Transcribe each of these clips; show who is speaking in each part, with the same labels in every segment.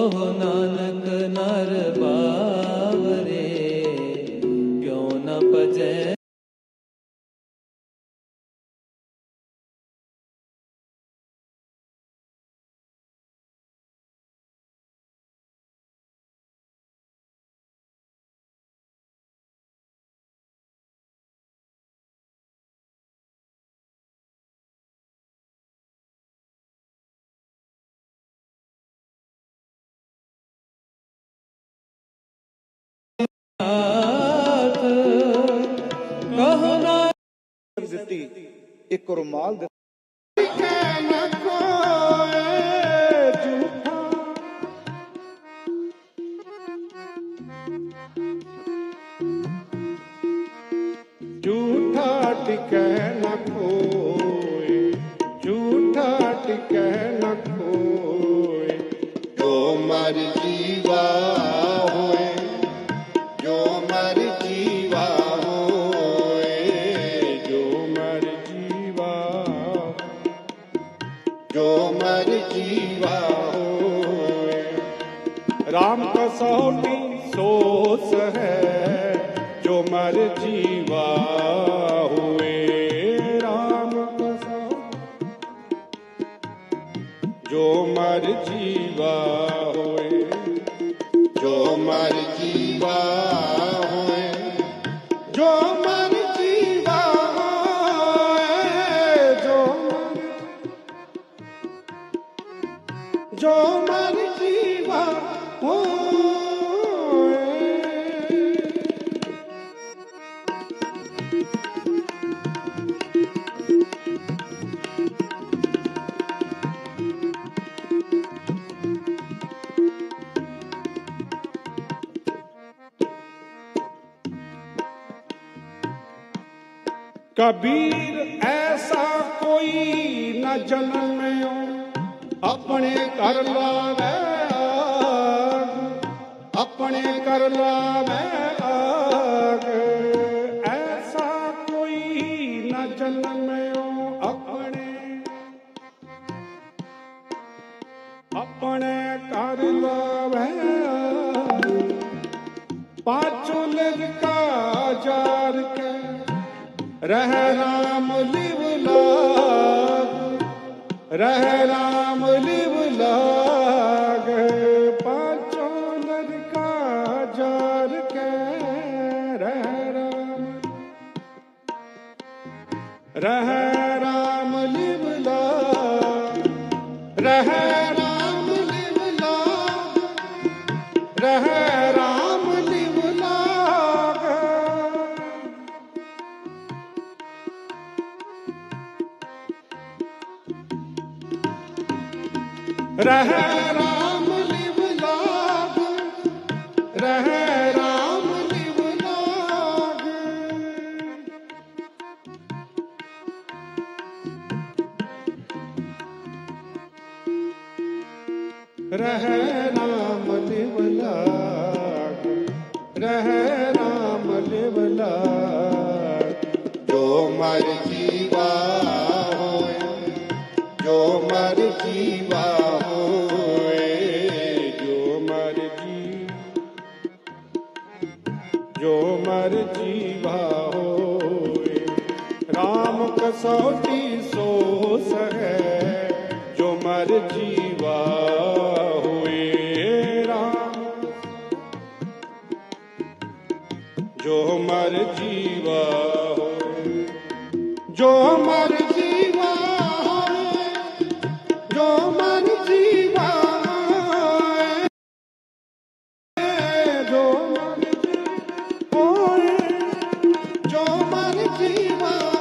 Speaker 1: ਕਹੋ ਨਾਨਕ ਨਰ
Speaker 2: ਬਾਵਰੇ ਕਿਉ ਨ ਪਜੈ ਦਿੱਤੀ ਇੱਕ ਰੁਮਾਲ ਰਾਮ ਸੋਸ ਹੈ, ਜੋ ਮਰ ਜੀਵਾ ਹੋਏ ਰਾਮ ਜੋ ਮਰ ਜੀਵਾ ਹੋਏ ਜੋ ਮਰ ਜੀਵਾ ਕਬੀਰ, ਐਸਾ ਕੋਈ ਨਾ ਜਨਮਿਓ ਆਪਣੇ ਕਰ ਲਾਵੇ ਆਗ, ਆਪਣੇ ਕਰ ਲਾਵੇ ਆਗ। ਐਸਾ ਕੋਈ ਨਾ ਜਨਮਿਓ ਆਪਣੇ ਆਪਣੇ ਕਰ ਲਾਵੇ ਆਗ। ਪਾਛੋ ਲੜਕਾ ਜਾਰ ਕੇ ਰਹਿ ਰਾਮ ਲਿਵ ਲਾਗ ਰਹਿ ਰਾਮ ਲਿਵ ਲਾਗ ਪਾਛੋ ਲੜਕਾ ਜਾਰ ਕੇ ਰਹਿ ਰਾਮ ਰਹਿ ਰਾਮ ਲਿਵ ਲਾਗ ਰਹਿ ਰਹਿ ਜੋ ਮਰ ਜੀਵਾ ਹੋਏ। ਜੋ ਮਰ ਜੀਵਾ ਹੋਏ। ਜੋ ਮਰ ਜੀਵਾ ਹੋਏ। ਜੋ ਮਰ ਜੀ ਜੋ ਮਰ ਜੀਵਾ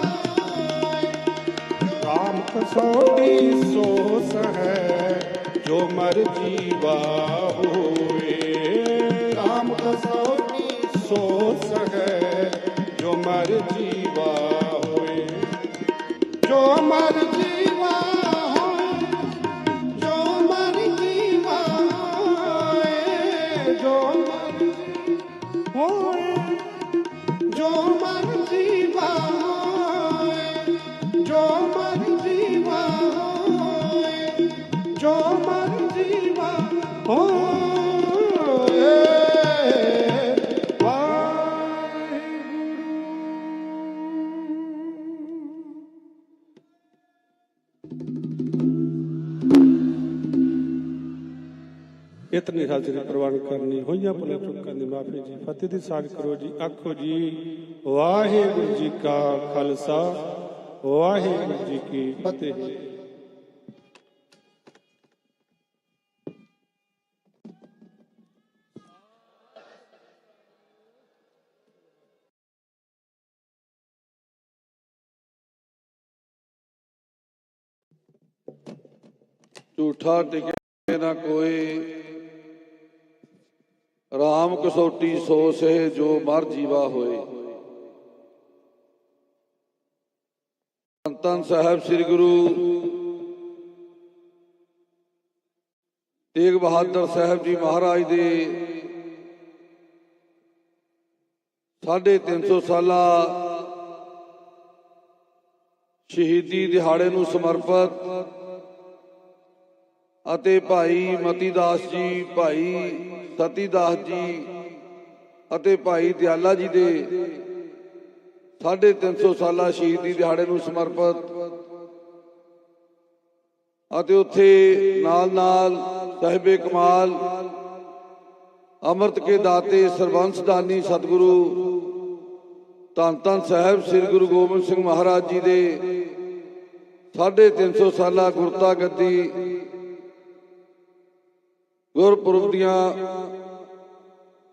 Speaker 2: ਰਾਮ ਕਸੌਟੀ ਸੋਸ ਹੈ। ਜੋ ਮਰ ਜੀਵਾ ਹੋਏ। ਮਰ ਜੀਵਾ ਹੋਏ। ਜੋ ਮਰ ਜੀਵਾ ਇਤਨੀ ਹਾਜ਼ਰੀ ਪ੍ਰਵਾਨ ਕਰਨੀ ਹੋਈਆਂ ਭਲੇ ਚੁੱਕਾਂ ਦੀ ਮਾਫੀ ਜੀ। ਫਤਿਹ ਦੀ ਸਾਜ ਕਰੋ ਜੀ। ਆਖੋ ਜੀ, ਵਾਹਿਗੁਰੂ ਜੀ ਕਾ ਖਾਲਸਾ, ਵਾਹਿਗੁਰੂ ਜੀ ਕੀ ਫਤਿਹ।
Speaker 3: ਝੂਠਾ ਟਿਕੇ ਨਾ ਕੋਈ। RAM ਕਸੋਟੀ ਸੋ ਸਹਿ ਜੋ ਮਰ ਜੀਵਾ ਹੋਏ। ਧੰਨ ਸਾਹਿਬ ਸ੍ਰੀ ਗੁਰੂ। ਤੇਗ ਬਹਾਦਰ ਸਾਹਿਬ ਜੀ ਮਹਾਰਾਜ ਦੇ ਸਾਢੇ 300 ਸਾਲਾ ਸ਼ਹੀਦੀ ਦਿਹਾੜੇ ਨੂੰ ਸਮਰਪਿਤ ਅਤੇ ਭਾਈ ਮਤੀਦਾਸ ਜੀ, ਭਾਈ ਸਤੀਦਾਸ ਜੀ ਅਤੇ ਭਾਈ ਦਿਆਲਾ ਜੀ ਦੇ ਸਾਢੇ 300 ਸਾਲਾ ਸ਼ਹੀਦੀ ਦਿਹਾੜੇ ਨੂੰ ਸਮਰਪਿਤ ਅਤੇ ਉੱਥੇ ਨਾਲ ਨਾਲ ਸਾਹਿਬੇ ਕਮਾਲ, ਅੰਮ੍ਰਿਤ ਕੇ ਦਾਤੇ ਸਰਬੰਸ ਦਾਨੀ ਸਤਿਗੁਰੂ, ਧੰਨ ਧੰਨ ਸਾਹਿਬ ਸ੍ਰੀ ਗੁਰੂ ਗੋਬਿੰਦ ਸਿੰਘ ਮਹਾਰਾਜ ਜੀ ਦੇ ਸਾਢੇ 300 ਸਾਲਾ ਗੁਰਤਾ ਗੱਦੀ ਗੁਰਪੁਰਬ ਦੀਆਂ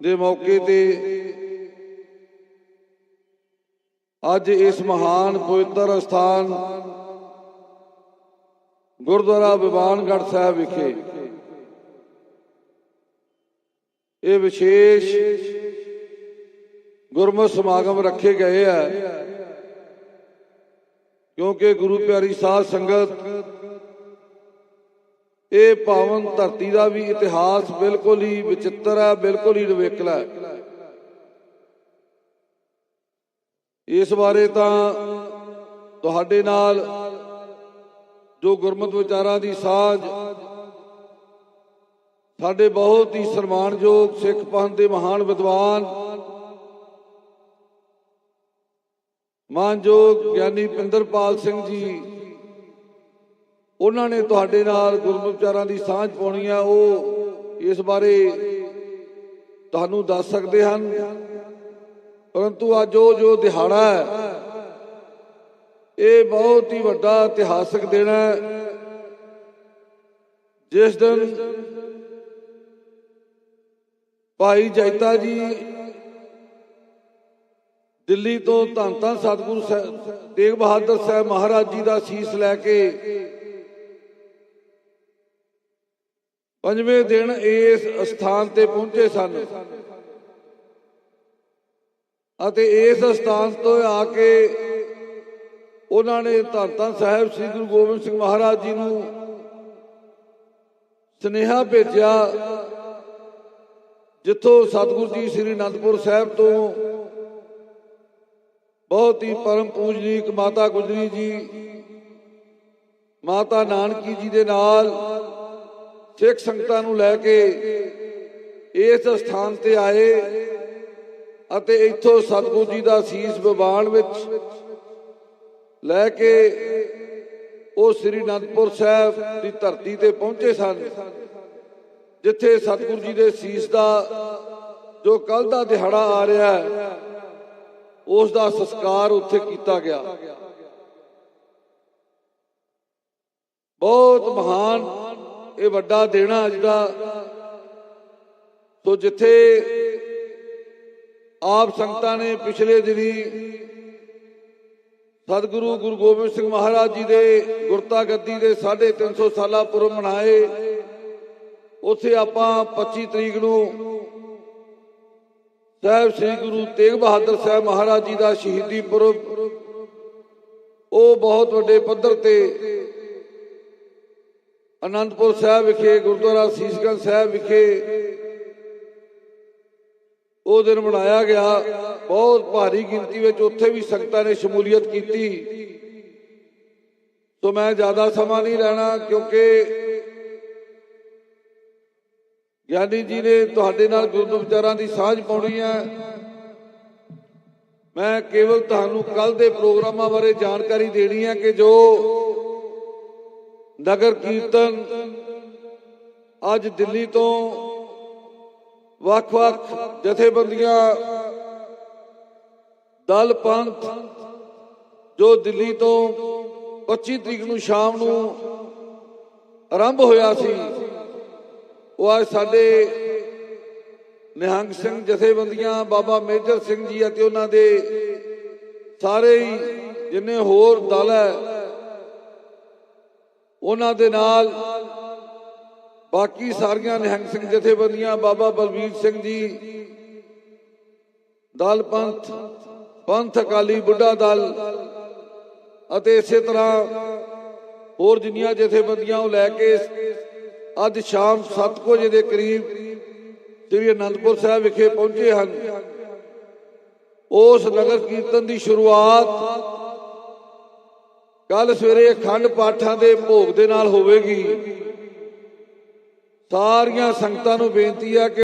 Speaker 3: ਦੇ ਮੌਕੇ ਤੇ ਅੱਜ ਇਸ ਮਹਾਨ ਪਵਿੱਤਰ ਸਥਾਨ ਗੁਰਦੁਆਰਾ ਵਿਵਾਨਗੜ ਸਾਹਿਬ ਵਿਖੇ ਇਹ ਵਿਸ਼ੇਸ਼ ਗੁਰਮਤਿ ਸਮਾਗਮ ਰੱਖੇ ਗਏ ਆ। ਕਿਉਂਕਿ ਗੁਰੂ ਪਿਆਰੀ ਸਾਧ ਸੰਗਤ ਇਹ ਪਾਵਨ ਧਰਤੀ ਦਾ ਵੀ ਇਤਿਹਾਸ ਬਿਲਕੁਲ ਹੀ ਵਿਚਿੱਤਰ ਹੈ, ਬਿਲਕੁਲ ਹੀ ਨਿਵੇਕਲਾ ਹੈ। ਇਸ ਬਾਰੇ ਤਾਂ ਤੁਹਾਡੇ ਨਾਲ ਜੋ ਗੁਰਮਤ ਵਿਚਾਰਾਂ ਦੀ ਸਾਂਝ, ਸਾਡੇ ਬਹੁਤ ਹੀ ਸਨਮਾਨਯੋਗ ਸਿੱਖ ਪੰਥ ਦੇ ਮਹਾਨ ਵਿਦਵਾਨ, ਮਾਨਯੋਗ ਗਿਆਨੀ ਪਿੰਦਰਪਾਲ ਸਿੰਘ ਜੀ ਉਹਨਾਂ ਨੇ ਤੁਹਾਡੇ ਨਾਲ ਗੁਰਮਤਿ ਵਿਚਾਰਾਂ ਦੀ ਸਾਂਝ ਪਾਉਣੀ ਆ, ਉਹ ਇਸ ਬਾਰੇ ਤੁਹਾਨੂੰ ਦੱਸ ਸਕਦੇ ਹਨ। ਪਰੰਤੂ ਅੱਜ ਉਹ ਜੋ ਦਿਹਾੜਾ ਹੈ, ਇਹ ਬਹੁਤ ਹੀ ਵੱਡਾ ਇਤਿਹਾਸਕ ਦਿਨ ਹੈ। ਜਿਸ ਦਿਨ ਭਾਈ ਜੈਤਾ ਜੀ ਦਿੱਲੀ ਤੋਂ ਧੰਨ ਧੰਨ ਸਤਿਗੁਰੂ ਸਾਹਿਬ ਤੇਗ ਬਹਾਦਰ ਸਾਹਿਬ ਮਹਾਰਾਜ ਜੀ ਦਾ ਸੀਸ ਲੈ ਕੇ ਪੰਜਵੇਂ ਦਿਨ ਇਸ ਸਥਾਨ ਤੇ ਪਹੁੰਚੇ ਸਨ। ਅਤੇ ਇਸ ਸਥਾਨ ਤੋਂ ਆ ਕੇ ਉਹਨਾਂ ਨੇ ਧੰਨ ਧੰਨ ਸਾਹਿਬ ਸ੍ਰੀ ਗੁਰੂ ਗੋਬਿੰਦ ਸਿੰਘ ਮਹਾਰਾਜ ਜੀ ਨੂੰ ਸਨੇਹਾ ਭੇਜਿਆ, ਜਿੱਥੋਂ ਸਤਿਗੁਰੂ ਜੀ ਸ੍ਰੀ ਅਨੰਦਪੁਰ ਸਾਹਿਬ ਤੋਂ ਬਹੁਤ ਹੀ ਪਰਮ ਪੂਜਨੀਕ ਮਾਤਾ ਗੁਜਰੀ ਜੀ, ਮਾਤਾ ਨਾਨਕੀ ਜੀ ਦੇ ਨਾਲ ਸਿੱਖ ਸੰਗਤਾਂ ਨੂੰ ਲੈ ਕੇ ਇਸ ਸਥਾਨ ਤੇ ਆਏ ਅਤੇ ਇੱਥੋਂ ਸਤਿਗੁਰੂ ਜੀ ਦਾ ਸੀਸ ਵਿਵਾਨ ਵਿੱਚ ਲੈ ਕੇ ਉਹ ਸ੍ਰੀ ਅਨੰਦਪੁਰ ਸਾਹਿਬ ਦੀ ਧਰਤੀ ਤੇ ਪਹੁੰਚੇ ਸਨ, ਜਿੱਥੇ ਸਤਿਗੁਰੂ ਜੀ ਦੇ ਸੀਸ ਦਾ ਜੋ ਕੱਲ ਦਾ ਦਿਹਾੜਾ ਆ ਰਿਹਾ ਹੈ, ਉਸ ਦਾ ਸੰਸਕਾਰ ਉੱਥੇ ਕੀਤਾ ਗਿਆ। ਬਹੁਤ ਮਹਾਨ ਇਹ ਵੱਡਾ ਦੇਣਾ ਜਿਹੜਾ ਸੋ ਜਿੱਥੇ ਆਪ ਸੰਗਤਾਂ ਨੇ ਪਿਛਲੇ ਦਿਨੀ ਸਤਿਗੁਰੂ ਗੁਰੂ ਗੋਬਿੰਦ ਸਿੰਘ ਮਹਾਰਾਜ ਜੀ ਦੇ ਗੁਰਤਾ ਗੱਦੀ ਦੇ 350 ਸਾਲਾ ਪੁਰਬ ਮਨਾਏ, ਉੱਥੇ ਆਪਾਂ 25 ਤਰੀਕ ਨੂੰ ਸਾਹਿਬ ਸ੍ਰੀ ਗੁਰੂ ਤੇਗ ਬਹਾਦਰ ਸਾਹਿਬ ਮਹਾਰਾਜ ਜੀ ਦਾ ਸ਼ਹੀਦੀ ਪੁਰਬ, ਉਹ ਬਹੁਤ ਵੱਡੇ ਪੱਧਰ ਤੇ ਅਨੰਦਪੁਰ ਸਾਹਿਬ ਵਿਖੇ, ਗੁਰਦੁਆਰਾ ਸੀਸਗੰਜ ਸਾਹਿਬ ਵਿਖੇ ਉਹ ਦਿਨ ਮਨਾਇਆ ਗਿਆ। ਬਹੁਤ ਭਾਰੀ ਗਿਣਤੀ ਵਿੱਚ ਉੱਥੇ ਵੀ ਸੰਗਤਾਂ ਨੇ ਸ਼ਮੂਲੀਅਤ ਕੀਤੀ। ਸੋ ਮੈਂ ਜ਼ਿਆਦਾ ਸਮਾਂ ਨਹੀਂ ਲੈਣਾ, ਕਿਉਂਕਿ ਗਿਆਨੀ ਜੀ ਨੇ ਤੁਹਾਡੇ ਨਾਲ ਗੁਰਦੁਆਰਾ ਵਿਚਾਰਾਂ ਦੀ ਸਾਂਝ ਪਾਉਣੀ ਹੈ। ਮੈਂ ਕੇਵਲ ਤੁਹਾਨੂੰ ਕੱਲ ਦੇ ਪ੍ਰੋਗਰਾਮਾਂ ਬਾਰੇ ਜਾਣਕਾਰੀ ਦੇਣੀ ਹੈ ਕਿ ਜੋ ਨਗਰ ਕੀਰਤਨ ਅੱਜ ਦਿੱਲੀ ਤੋਂ ਵੱਖ-ਵੱਖ ਜਥੇਬੰਦੀਆਂ, ਦਲ ਪੰਥ ਜੋ ਦਿੱਲੀ ਤੋਂ 25 ਤਰੀਕ ਨੂੰ ਸ਼ਾਮ ਨੂੰ ਆਰੰਭ ਹੋਇਆ ਸੀ, ਉਹ ਅੱਜ ਸਾਡੇ ਨਿਹੰਗ ਸਿੰਘ ਜਥੇਬੰਦੀਆਂ, ਬਾਬਾ ਮੇਜਰ ਸਿੰਘ ਜੀ ਅਤੇ ਉਹਨਾਂ ਦੇ ਸਾਰੇ ਹੀ ਜਿੰਨੇ ਹੋਰ ਦਲ ਹੈ ਉਹਨਾਂ ਦੇ ਨਾਲ ਬਾਕੀ ਸਾਰੀਆਂ ਨਿਹੰਗ ਸਿੰਘ ਜਥੇਬੰਦੀਆਂ, ਬਾਬਾ ਬਲਬੀਰ ਸਿੰਘ ਜੀ, ਦਲ ਪੰਥ ਪੰਥ ਅਕਾਲੀ ਬੁੱਢਾ ਦਲ ਅਤੇ ਇਸੇ ਤਰ੍ਹਾਂ ਹੋਰ ਜਿੰਨੀਆਂ ਜਥੇਬੰਦੀਆਂ ਉਹ ਲੈ ਕੇ ਅੱਜ ਸ਼ਾਮ 7 ਵਜੇ ਦੇ ਕਰੀਬ ਸ੍ਰੀ ਅਨੰਦਪੁਰ ਸਾਹਿਬ ਵਿਖੇ ਪਹੁੰਚੇ ਹਨ। ਉਸ ਨਗਰ ਕੀਰਤਨ ਦੀ ਸ਼ੁਰੂਆਤ ਕੱਲ ਸਵੇਰੇ ਅਖੰਡ ਪਾਠਾਂ ਦੇ ਭੋਗ ਦੇ ਨਾਲ ਹੋਵੇਗੀ। ਸਾਰੀਆਂ ਸੰਗਤਾਂ ਨੂੰ ਬੇਨਤੀ ਆ ਕਿ